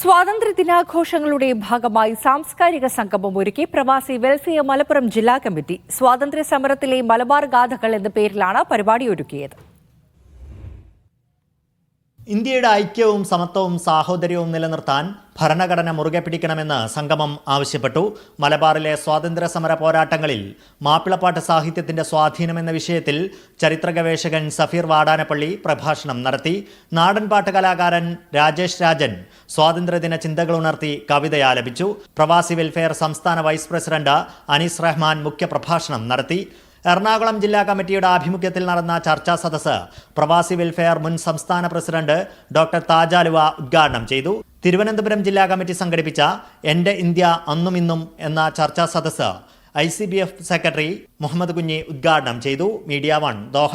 സ്വാതന്ത്ര്യ ദിനാഘോഷങ്ങളുടെ ഭാഗമായി സാംസ്കാരിക സംഗമം ഒരുക്കി പ്രവാസി വെൽഫെയർ മലപ്പുറം ജില്ലാ കമ്മിറ്റി. സ്വാതന്ത്ര്യ സമരത്തിലെ മലബാർ ഗാഥകൾ എന്ന പേരിലാണ് പരിപാടി ഒരുക്കിയത്. ഇന്ത്യയുടെ ഐക്യവും സമത്വവും സാഹോദര്യവും നിലനിർത്താൻ ഭരണഘടന മുറുകെ പിടിക്കണമെന്ന് സംഗമം ആവശ്യപ്പെട്ടു. മലബാറിലെ സ്വാതന്ത്ര്യ സമര പോരാട്ടങ്ങളിൽ മാപ്പിളപ്പാട്ട് സാഹിത്യത്തിന്റെ സ്വാധീനം എന്ന വിഷയത്തിൽ ചരിത്ര ഗവേഷകൻ സഫീർ വാടാനപ്പള്ളി പ്രഭാഷണം നടത്തി. നാടൻപാട്ട് കലാകാരൻ രാജേഷ് രാജൻ സ്വാതന്ത്ര്യദിന ചിന്തകൾ ഉണർത്തി കവിത ആലപിച്ചു. പ്രവാസി വെൽഫെയർ സംസ്ഥാന വൈസ് പ്രസിഡന്റ് അനീസ് റഹ്മാൻ മുഖ്യപ്രഭാഷണം നടത്തി. എറണാകുളം ജില്ലാ കമ്മിറ്റിയുടെ ആഭിമുഖ്യത്തിൽ നടന്ന ചർച്ചാ സദസ്സ് പ്രവാസി വെൽഫെയർ മുൻ സംസ്ഥാന പ്രസിഡന്റ് ഡോക്ടർ താജാലുവ ഉദ്ഘാടനം ചെയ്തു. തിരുവനന്തപുരം ജില്ലാ കമ്മിറ്റി സംഘടിപ്പിച്ച എന്റെ ഇന്ത്യ അന്നും ഇന്നും എന്ന ചർച്ചാ സദസ്സ് ഐ സെക്രട്ടറി മുഹമ്മദ് കുഞ്ഞി ഉദ്ഘാടനം ചെയ്തു. Media one Doha.